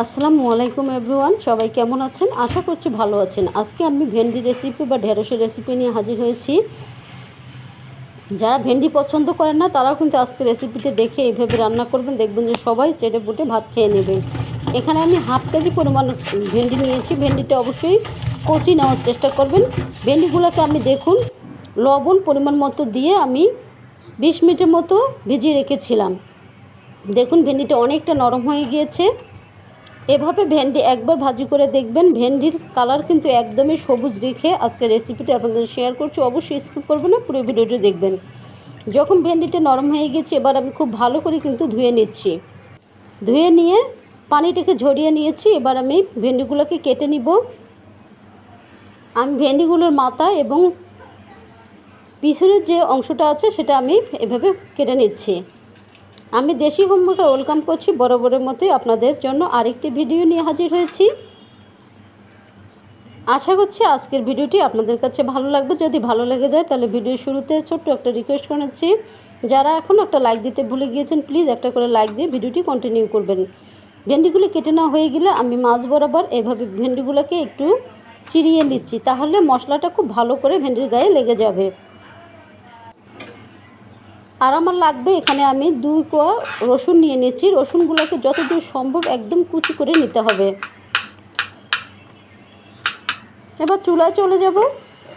আসসালামু আলাইকুম এভরিওয়ান, সবাই কেমন আছেন? আশা করছি ভালো আছেন। আজকে আমি ভেন্ডি রেসিপি বা ঢেঁড়সের রেসিপি নিয়ে হাজির হয়েছি। যারা ভেন্ডি পছন্দ করেন না, তারাও কিন্তু আজকে রেসিপিটি দেখে এইভাবে রান্না করবেন। দেখবেন যে সবাই চেটে পুটে ভাত খেয়ে নেবেন এখানে আমি হাফ কেজি পরিমাণ ভেন্ডি নিয়েছি। ভেন্ডিটা অবশ্যই কচি নেওয়ার চেষ্টা করবেন। ভেন্ডিগুলোকে আমি দেখুন, লবণ পরিমাণ মতো দিয়ে আমি বিশ মিনিটের মতো ভিজিয়ে রেখেছিলাম। দেখুন, ভেন্ডিটা অনেকটা নরম হয়ে গিয়েছে। এভাবে ভেন্ডি একবার ভাজি করে দেখবেন। ভেন্ডির কালার কিন্তু একদমই সবুজ রেখে আজকে রেসিপিটা আপনাদের শেয়ার করছি। অবশ্যই স্কিপ করবেন না, পুরো ভিডিওটি দেখবেন। যখন ভেন্ডিটা নরম হয়ে গেছে, এবার আমি খুব ভালো করে কিন্তু ধুয়ে নিচ্ছি। ধুয়ে নিয়ে পানিটাকে ঝরিয়ে নিয়েছি। এবার আমি ভেন্ডিগুলোকে কেটে নিব। আমি ভেন্ডিগুলোর মাথা এবং পিছনের যে অংশটা আছে, সেটা আমি এভাবে কেটে নিচ্ছি। আমি দেশি হোমমেকার ওয়েলকাম করছি বরাবরের মতোই আপনাদের জন্য আরেকটি ভিডিও নিয়ে হাজির হয়েছি। আশা করছি আজকের ভিডিওটি আপনাদের কাছে ভালো লাগবে। যদি ভালো লেগে যায়, তাহলে ভিডিও শুরুতে ছোট্ট একটা রিকোয়েস্ট করেছি। যারা এখন একটা লাইক দিতে ভুলে গিয়েছেন প্লিজ একটা করে লাইক দিয়ে ভিডিওটি কন্টিনিউ করবেন। ভেন্ডিগুলো কেটে নেওয়া হয়ে গেলে আমি মাছ বরাবর এভাবে ভেন্ডিগুলোকে একটু চিরিয়ে নিচ্ছি। তাহলে মশলাটা খুব ভালো করে ভেন্ডির গায়ে লেগে যাবে। আর আমার লাগবে এখানে আমি দুই কোয়া রসুন নিয়ে নিচ্ছি। রসুনগুলোকে যতদূর সম্ভব একদম কুচি করে নিতে হবে। এবার চুলায় চলে যাব।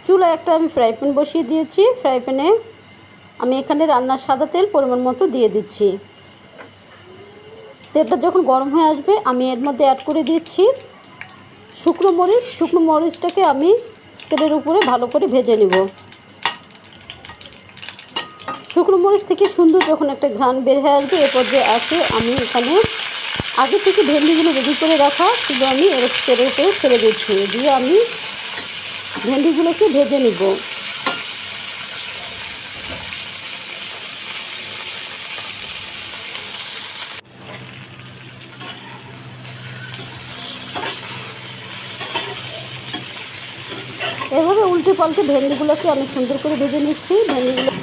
চুলায় একটা আমি ফ্রাই প্যান বসিয়ে দিয়েছি। ফ্রাই প্যানে আমি এখানে রান্নার সাদা তেল পরিমাণ মতো দিয়ে দিচ্ছি। তেলটা যখন গরম হয়ে আসবে, আমি এর মধ্যে অ্যাড করে দিচ্ছি শুকনো মরিচ। শুকনো মরিচটাকে আমি তেলের উপরে ভালো করে ভেজে নেব। শুকনো মরিচ থেকে সুন্দর যখন একটা ঘ্রাণ বের হয়ে আসবে এ পর্যায়ে আসে আমি এখানে আগে থেকে ভেন্ডিগুলো রেডি করে রাখা, শুধু আমি এর তেলেতেও ছেড়ে দিচ্ছি। দিয়ে আমি ভেন্ডিগুলোকে ভেজে নিব। এভাবে উল্টে পাল্টে ভেন্ডিগুলোকে আমি সুন্দর করে ভেজে নিচ্ছি। ভেন্ডিগুলো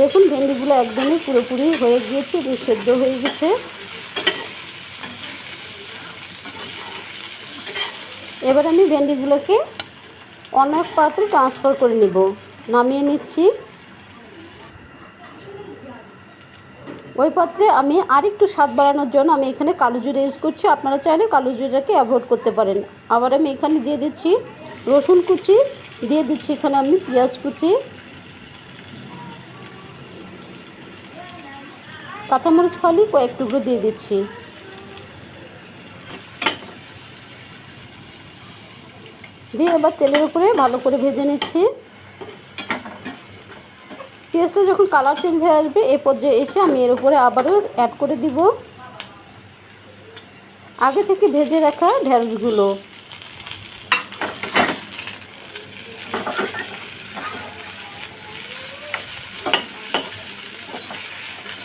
দেখুন, ভেন্ডিগুলো একদমই পুরোপুরি হয়ে গিয়েছে এবং সেদ্ধ হয়ে গেছে। এবার আমি ভেন্ডিগুলোকে অনেক পাত্রে ট্রান্সফার করে নেব। নামিয়ে নিচ্ছি। ওই পাত্রে আমি আরেকটু স্বাদ বাড়ানোর জন্য আমি এখানে কালো জিরে ইউজ করছি। আপনারা চাইলে কালো জিরাকে অ্যাভয়েড করতে পারেন। আবার আমি এখানে দিয়ে দিচ্ছি রসুন কুচি, দিয়ে দিচ্ছি এখানে আমি পেঁয়াজ কুচি। কাঁচামরিচ ফালি কয়েক টুকরো দিয়ে দিচ্ছি। দিয়ে এবার তেলের উপরে ভালো করে ভেজে নিচ্ছি। পেঁয়াজটা যখন কালার চেঞ্জ হয়ে আসবে, এ পর্যায়ে এসে আমি এর উপরে আবারও অ্যাড করে দিব। আগে থেকে ভেজে রাখা ঢেঁড়সগুলো।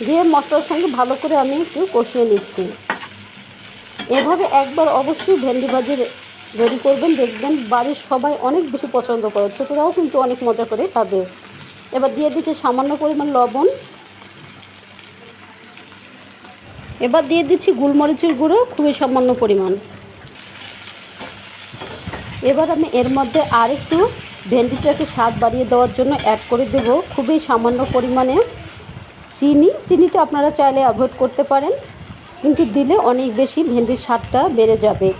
দিয়ে মশলার সঙ্গে ভালো করে আমি একটু কষিয়ে নিচ্ছি। এভাবে একবার অবশ্যই ভেন্ডি ভাজি রেডি করবেন, দেখবেন বাড়ির সবাই অনেক বেশি পছন্দ করে, ছোটরাও কিন্তু অনেক মজা করে খাবে। এবার দিয়ে দিচ্ছি সামান্য পরিমাণ লবণ। এবার দিয়ে দিচ্ছি গোলমরিচের গুঁড়ো, খুবই সামান্য পরিমাণ। এবার আমি এর মধ্যে আর একটু ভেন্ডিটাকে স্বাদ বাড়িয়ে দেওয়ার জন্য অ্যাড করে দেব। খুবই সামান্য পরিমাণে চিনি, চিনিটা আপনারা চাইলে অ্যাভয়েড করতে পারেন, কিন্তু দিলে অনেক বেশি ভেন্ডির স্বাদটা বেড়ে যাবে।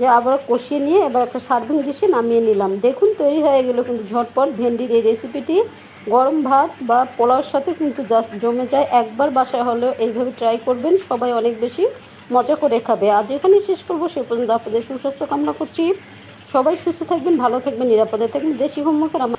যে আবার কষিয়ে নিয়ে এবার একটা সার্ভিং ডিশে নামিয়ে নিলাম। দেখুন, তৈরি হয়ে গেল কিন্তু ঝটপট ভেন্ডির এই রেসিপিটি গরম ভাত বা পোলাওর সাথে কিন্তু জাস্ট জমে যায়। একবার বাসায় হলেও এইভাবে ট্রাই করবেন, সবাই অনেক বেশি মজা করে খাবে। আজ এখানেই শেষ করব। সে পর্যন্ত আপনাদের সুস্বাস্থ্য কামনা করছি। সবাই সুস্থ থাকবেন ভালো থাকবেন নিরাপদে থাকবেন। দেশি হোমওয়ার্কের আমার